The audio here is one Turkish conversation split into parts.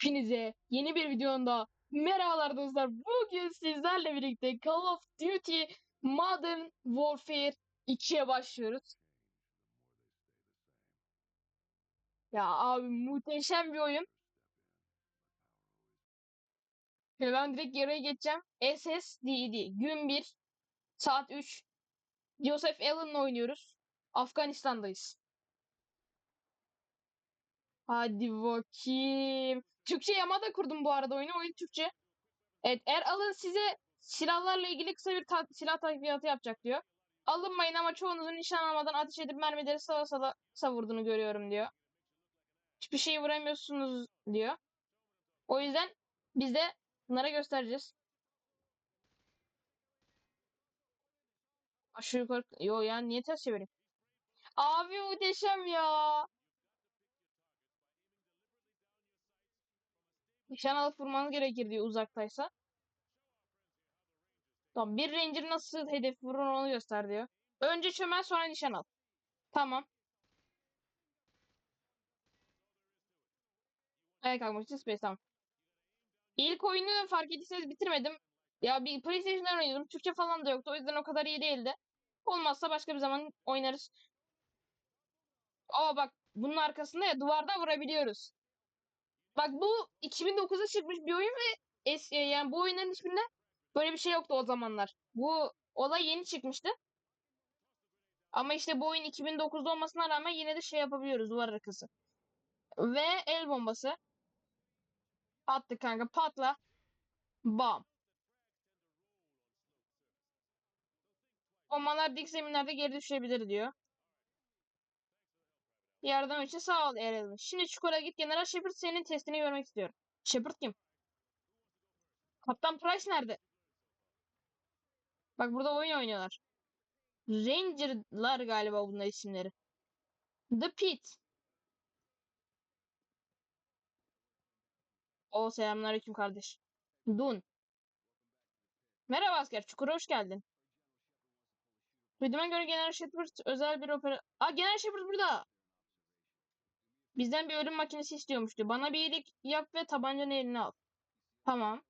Hepinize yeni bir videonda merhabalar dostlar. Bugün sizlerle birlikte Call of Duty Modern Warfare 2'ye başlıyoruz. Ya abi muhteşem bir oyun. Şöyle ben direkt geriye geçeceğim. SSDD gün 1 saat 3 Joseph Allen'la oynuyoruz. Afganistan'dayız. Hadi bakayım. Türkçe yamada kurdum bu arada oyunu. Oyun Türkçe. Evet, eğer alın size silahlarla ilgili kısa bir ta- silah takviyatı yapacak diyor. Alınmayın ama çoğunuzun nişan almadan ateş edip mermileri sala sala savurduğunu görüyorum diyor. Hiçbir şeyi vuramıyorsunuz diyor. O yüzden biz de bunlara göstereceğiz. Aşağı yukarı... Yo ya niye ters çevireyim? Abi muhteşem ya. Nişan alıp vurmanız gerekir diyor uzaktaysa. Tamam bir ranger nasıl hedef vurur onu göster diyor. Önce çömel sonra nişan al. Tamam. Ayağa kalkmak için space tamam. İlk oyunu fark ettiyseniz bitirmedim. Ya bir PlayStation'dan oynadım. Türkçe falan da yoktu. O yüzden o kadar iyi değildi. Olmazsa başka bir zaman oynarız. Aa bak bunun arkasında ya duvardan vurabiliyoruz. Bak bu 2009'da çıkmış bir oyun ve es yani bu oyunların hiçbirinde böyle bir şey yoktu o zamanlar. Bu olay yeni çıkmıştı. Ama işte bu oyun 2009'da olmasına rağmen yine de şey yapabiliyoruz duvar arkası. Ve el bombası. Attık kanka patla. Bam. Bombalar dik zeminlerde geri düşebilir diyor. Yardım için sağ ol Erel'in. Şimdi çukura git General Shepard senin testini görmek istiyorum. Shepard kim? Kaptan Price nerede? Bak burada oyun oynuyorlar. Ranger'lar galiba bunlar isimleri. The Pit. O selamünaleyküm kardeş. Dun. Merhaba asker. Çukura hoş geldin. Duyduğuma göre General Shepard özel bir opera... Aa General Shepard burada. Bizden bir ölüm makinesi istiyormuştu. Bana bir iyilik yap ve tabancanı eline al. Tamam.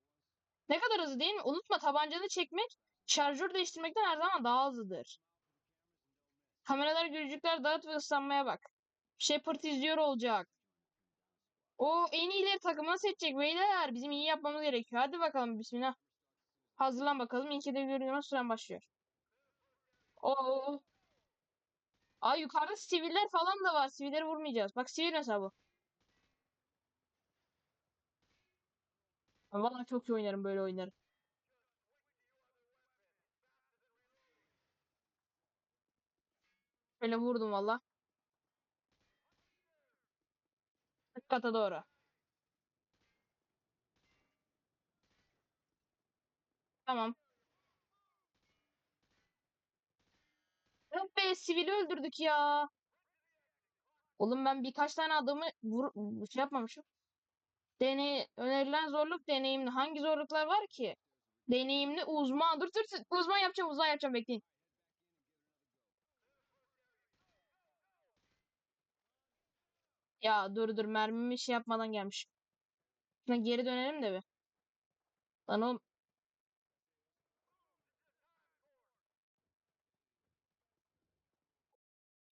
Ne kadar hızlı değil mi? Unutma tabancanı çekmek şarjör değiştirmekten her zaman daha hızlıdır. Kameralar, gülücükler dağıt ve ıslanmaya bak. Shepard izliyor olacak. O en iyileri takımını seçecek beyler. Bizim iyi yapmamız gerekiyor. Hadi bakalım bismillah. Hazırlan bakalım. İlk hedef görünme süren başlıyor. Oo. Aa yukarıda siviller falan da var. Sivilleri vurmayacağız. Bak sivil mesela bu. Ben Vallahi çok iyi oynarım böyle oyunları. Böyle vurdum valla. Kata doğru. Tamam. Yok be sivili öldürdük ya. Oğlum ben birkaç tane adamı vur şey yapmamışım. Deney önerilen zorluk deneyimli. Hangi zorluklar var ki? Deneyimli uzman. Dur dur uzman yapacağım uzman yapacağım bekleyin. Ya dur dur mermimi şey yapmadan gelmiş. Şuna geri dönelim de bir. Lan oğlum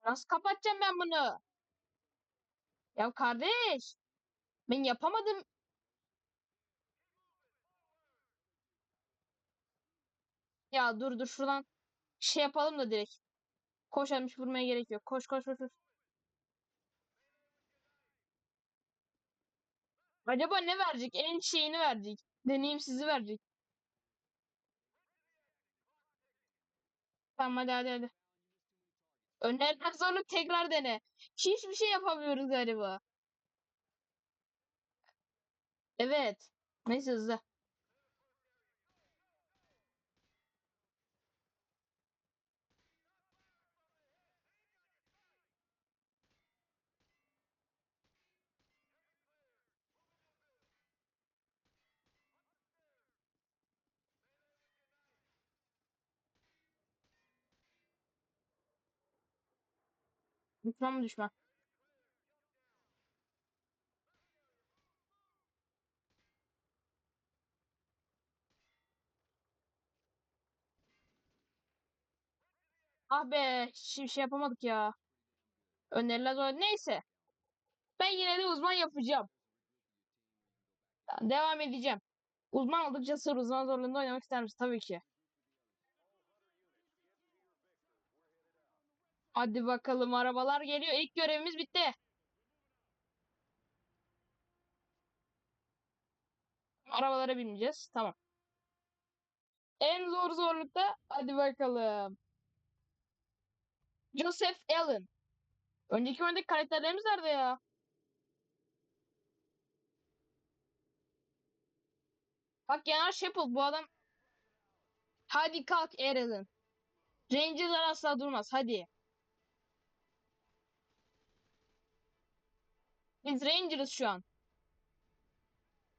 nasıl kapatacağım ben bunu? Ya kardeş ben yapamadım. Ya dur dur şuradan şey yapalım da direkt. Koşalım hiç vurmaya gerek yok. Koş koş koş. koş. Acaba ne verecek? En şeyini verecek. Deneyimsizi verecek. Tamam hadi hadi hadi. Önerilen zorluk tekrar dene. Hiçbir şey yapamıyoruz galiba. Evet. Neyse hızlı. Düşman mı düşman? Ah be şimdi şey yapamadık ya. Öneriler zor. Neyse. Ben yine de uzman yapacağım. Devam edeceğim. Uzman oldukça sır uzman zorluğunda oynamak ister misin? Tabii ki. Hadi bakalım arabalar geliyor. İlk görevimiz bitti. Arabalara bineceğiz. Tamam. En zor zorlukta hadi bakalım. Joseph Allen. Önceki oyundaki karakterlerimiz nerede ya? Bak General Shepard bu adam. Hadi kalk Aaron. Ranger'lar asla durmaz. Hadi. Biz Ranger'ız şu an.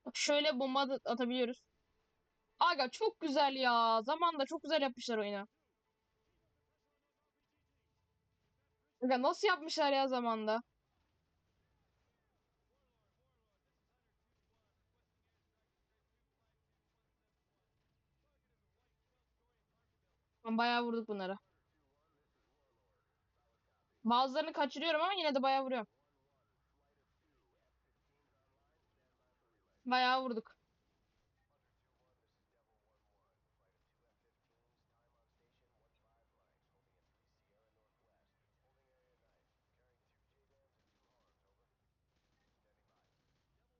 Bak şöyle bomba atabiliyoruz. Aga çok güzel ya. Zamanında çok güzel yapmışlar oyunu. Aga nasıl yapmışlar ya zamanda? Bayağı vurduk bunlara. Bazılarını kaçırıyorum ama yine de bayağı vuruyorum. Bayağı vurduk.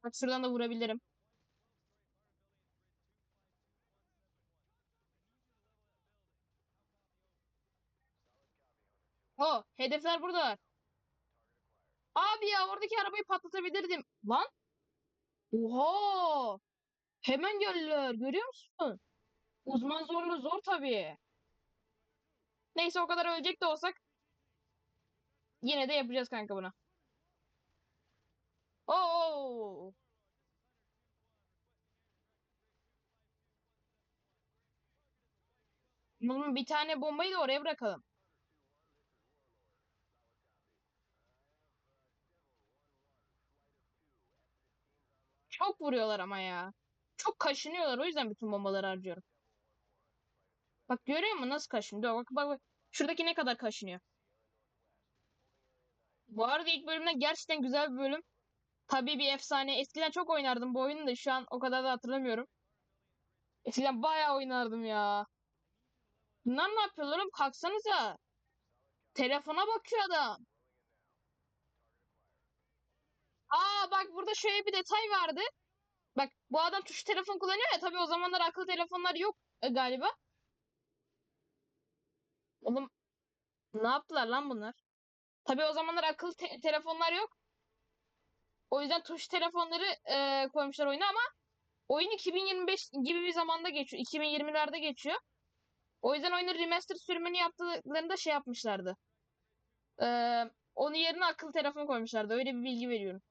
Bak şuradan da vurabilirim. O hedefler burada. Abi ya oradaki arabayı patlatabilirdim. Lan. Oha. Hemen geldiler. Görüyor musun? Uzman zorlu zor tabii. Neyse o kadar ölecek de olsak yine de yapacağız kanka bunu. Oo. Bunun bir tane bombayı da oraya bırakalım. Çok vuruyorlar ama ya. Çok kaşınıyorlar. O yüzden bütün bombaları harcıyorum. Bak görüyor musun nasıl kaşınıyor? Bak bak bak. Şuradaki ne kadar kaşınıyor. Bu arada ilk bölümden gerçekten güzel bir bölüm. Tabii bir efsane. Eskiden çok oynardım bu oyunu da şu an o kadar da hatırlamıyorum. Eskiden bayağı oynardım ya. Bunlar ne yapıyorlar oğlum? Kalksanıza. Telefona bakıyor adam. Aa bak burada şöyle bir detay vardı. Bak bu adam tuş telefon kullanıyor ya. Tabii o zamanlar akıllı telefonlar yok e, galiba. Oğlum ne yaptılar lan bunlar? Tabii o zamanlar akıllı te- telefonlar yok. O yüzden tuş telefonları e, koymuşlar oyuna ama oyun 2025 gibi bir zamanda geçiyor. 2020'lerde geçiyor. O yüzden oyunun remaster sürümünü yaptıklarında şey yapmışlardı. E, onun yerine akıllı telefon koymuşlardı. Öyle bir bilgi veriyorum.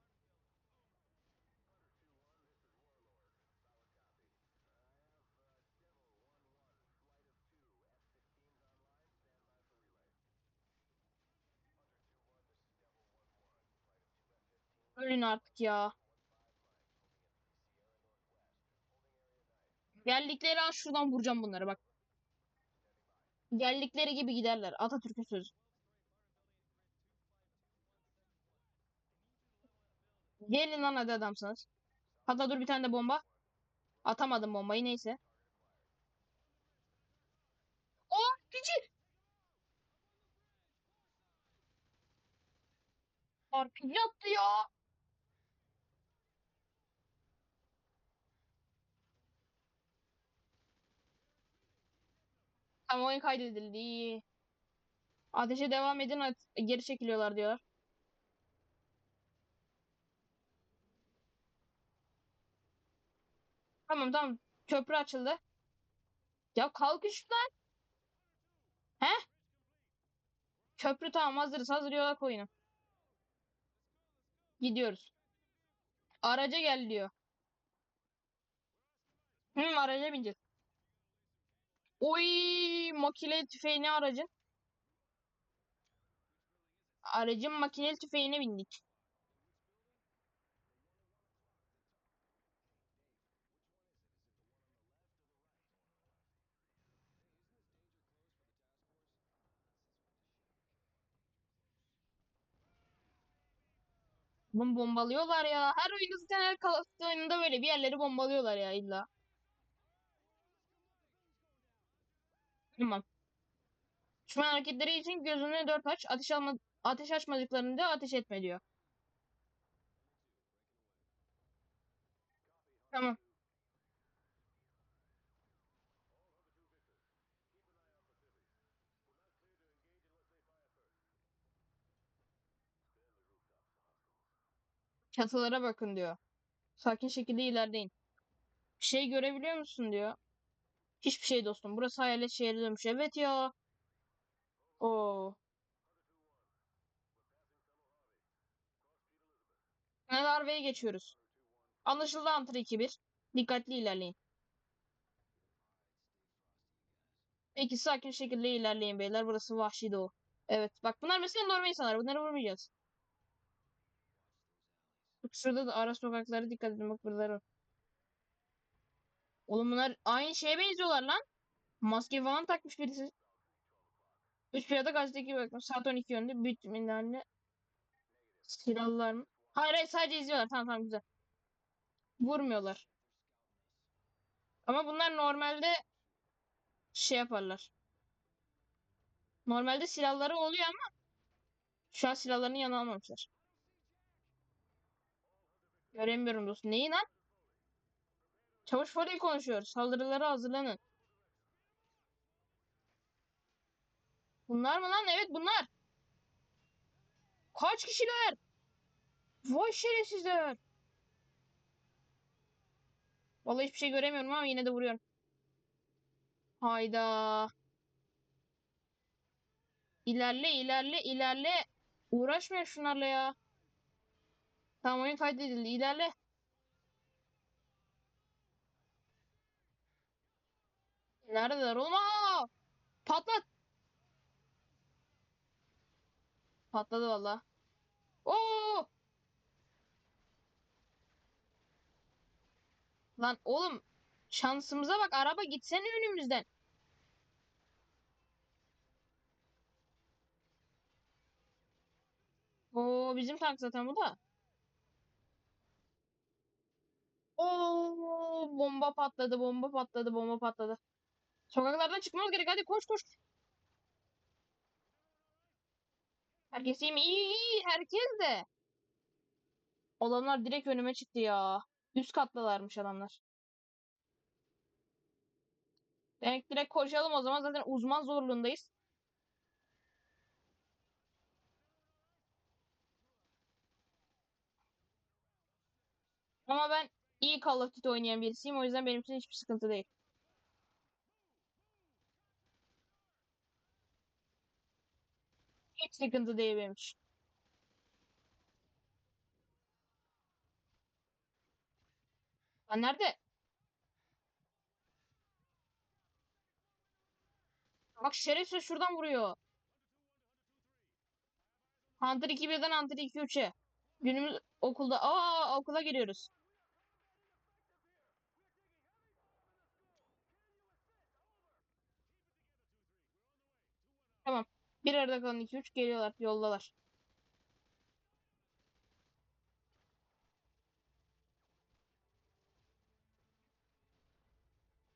Ölün artık ya. Geldikleri an şuradan vuracağım bunları bak. Geldikleri gibi giderler. Atatürk'ün sözü. Gelin lan hadi adamsınız. Hatta dur bir tane de bomba. Atamadım bombayı neyse. O RPG. RPG attı ya. Tamam oyun kaydedildi. iyi. Ateşe devam edin. Geri çekiliyorlar diyorlar. Tamam tamam. Köprü açıldı. Ya kalk şuradan. He? Köprü tamam hazırız. Hazır yola koyun. Gidiyoruz. Araca gel diyor. Hı, araca bineceğiz. Oy makineli tüfeğini aracın. Aracın makineli tüfeğine bindik. Bom bombalıyorlar ya. Her oyunda zaten her Call oyununda böyle bir yerleri bombalıyorlar ya illa. Tamam. Düşman hareketleri için gözünü dört aç. Ateş alma ateş açmadıklarında ateş etme diyor. Tamam. Çatılara bakın diyor. Sakin şekilde ilerleyin. Şey görebiliyor musun diyor. Hiçbir şey dostum. Burası hayalet şehri dönmüş. Evet ya. Oo. Kanal Harvey'e geçiyoruz. Anlaşıldı Hunter 2-1. Dikkatli ilerleyin. Peki sakin şekilde ilerleyin beyler. Burası vahşi doğu. Evet. Bak bunlar mesela normal insanlar. Bunları vurmayacağız. Bak şurada da ara sokaklara dikkat edin. Bak buralar var. Oğlum bunlar aynı şeye benziyorlar lan. Maske falan takmış birisi. Üç piyada gazeteki bakın. Saat 12 yönünde. Büyük minderli. Silahlılar mı? Hayır hayır sadece izliyorlar. Tamam tamam güzel. Vurmuyorlar. Ama bunlar normalde şey yaparlar. Normalde silahları oluyor ama şu an silahlarını yanına almamışlar. Göremiyorum dostum. Neyi lan? Çavuş Foley konuşuyor. Saldırılara hazırlanın. Bunlar mı lan? Evet bunlar. Kaç kişiler? Vay şerefsizler. Vallahi hiçbir şey göremiyorum ama yine de vuruyorum. Hayda. İlerle, ilerle, ilerle. Uğraşmayın şunlarla ya. Tamam oyun kaydedildi. İlerle. Neredeler oğlum? Aa! Patlat. Patladı valla. Oo! Lan oğlum şansımıza bak araba gitsene önümüzden. Oo bizim tank zaten bu da. Oo bomba patladı, bomba patladı, bomba patladı. Sokaklardan çıkmamız gerek. Hadi koş koş. Herkes iyi mi? İyi iyi. Herkes de. Adamlar direkt önüme çıktı ya. Üst kattalarmış adamlar. Demek direkt koşalım o zaman. Zaten uzman zorluğundayız. Ama ben iyi Call of Duty oynayan birisiyim. O yüzden benim için hiçbir sıkıntı değil. Hiç sıkıntı değil benim. Lan nerede? Bak şerefsiz şuradan vuruyor. Hunter 2-1'den Hunter 2-3'e. Günümüz okulda. Aa okula giriyoruz. Tamam. Bir arada kalan 2-3 geliyorlar. Yoldalar.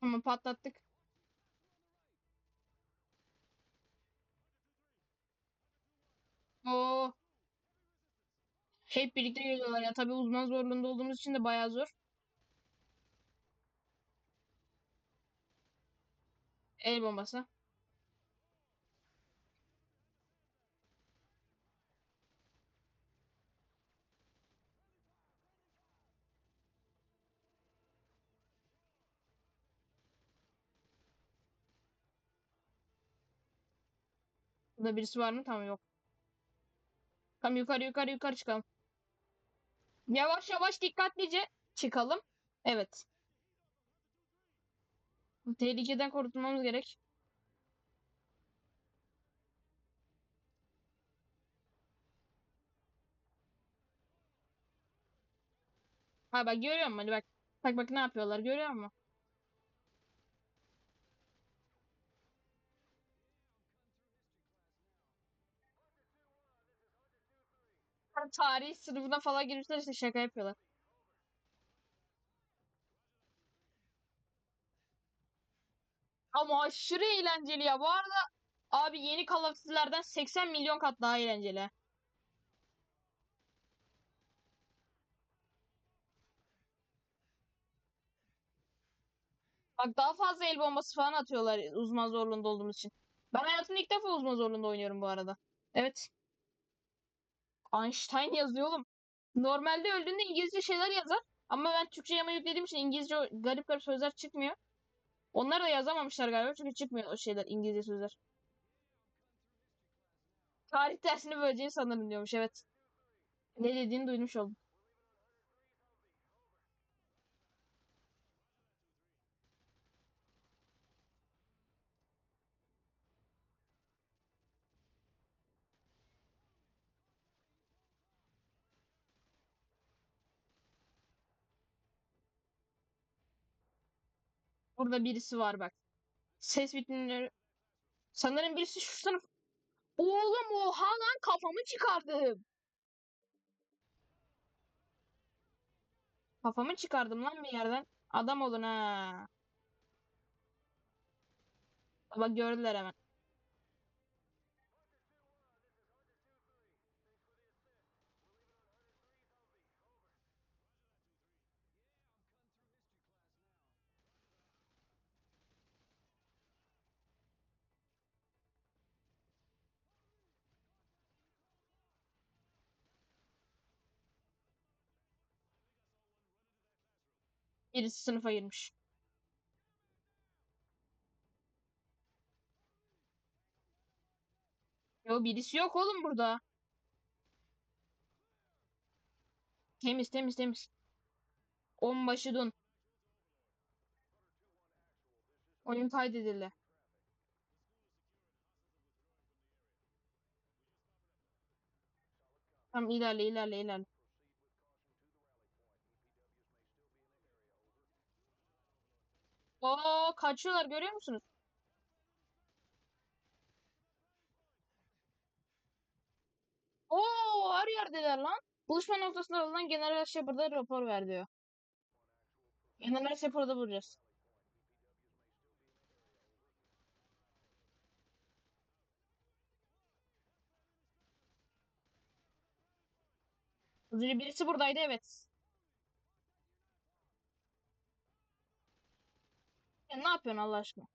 Tamam patlattık. Oo. Hep birlikte geliyorlar ya. Tabii uzman zorluğunda olduğumuz için de bayağı zor. El bombası. Burada birisi var mı? Tamam yok. Tamam yukarı yukarı yukarı çıkalım. Yavaş yavaş dikkatlice çıkalım. Evet. Tehlikeden kurtulmamız gerek. Ha bak görüyor musun? Hadi bak. Bak bak ne yapıyorlar görüyor musun? Tarih sınıfına falan girmişler işte şaka yapıyorlar. Ama aşırı eğlenceli ya. Bu arada abi yeni Call of Duty'lerden 80 milyon kat daha eğlenceli. Bak daha fazla el bombası falan atıyorlar uzman zorluğunda olduğumuz için. Ben hayatımda ilk defa uzman zorluğunda oynuyorum bu arada. Evet. Einstein yazıyor oğlum. Normalde öldüğünde İngilizce şeyler yazar. Ama ben Türkçe yama yüklediğim için İngilizce garip garip sözler çıkmıyor. Onlar da yazamamışlar galiba çünkü çıkmıyor o şeyler İngilizce sözler. Tarih dersini böleceğini sanırım diyormuş evet. Ne dediğini duymuş oldum. Burada birisi var bak. Ses bitimleri. Sanırım birisi şu sınıf. Oğlum oha lan kafamı çıkardım. Kafamı çıkardım lan bir yerden. Adam olun ha. Bak gördüler hemen. Birisi sınıfa girmiş. Yo birisi yok oğlum burada. Temiz temiz temiz. Onbaşı dun. Oyun kaydedildi. Tamam ilerle ilerle ilerle. Oo kaçıyorlar görüyor musunuz? Oo her yerdeler lan. Buluşma noktasında alınan General Shepard'a rapor ver diyor. General Shepard'ı bulacağız. Az birisi buradaydı evet. Ne yapıyorsun Allah aşkına?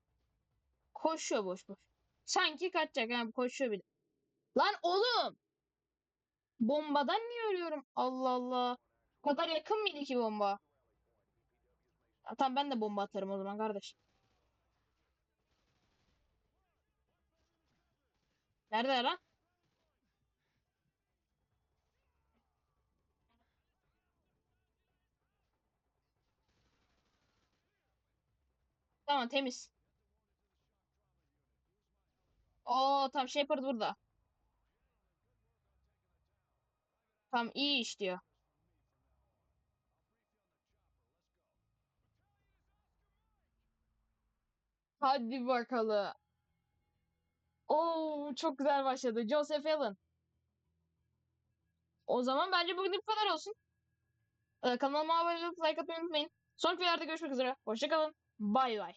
Koşuyor boş boş. Sanki kaçacak yani koşuyor bir de. Lan oğlum! Bombadan niye ölüyorum? Allah Allah. O kadar yakın mıydı ki bomba? Tamam ben de bomba atarım o zaman kardeş. Nerede lan? Tamam temiz. Oo tam Shepard burada. Tam iyi iş diyor. Hadi bakalım. Oo çok güzel başladı. Joseph Allen. O zaman bence bugün bu kadar olsun. Ee, kanalıma abone olup like atmayı unutmayın. Sonraki videolarda görüşmek üzere. Hoşçakalın. Bye bye.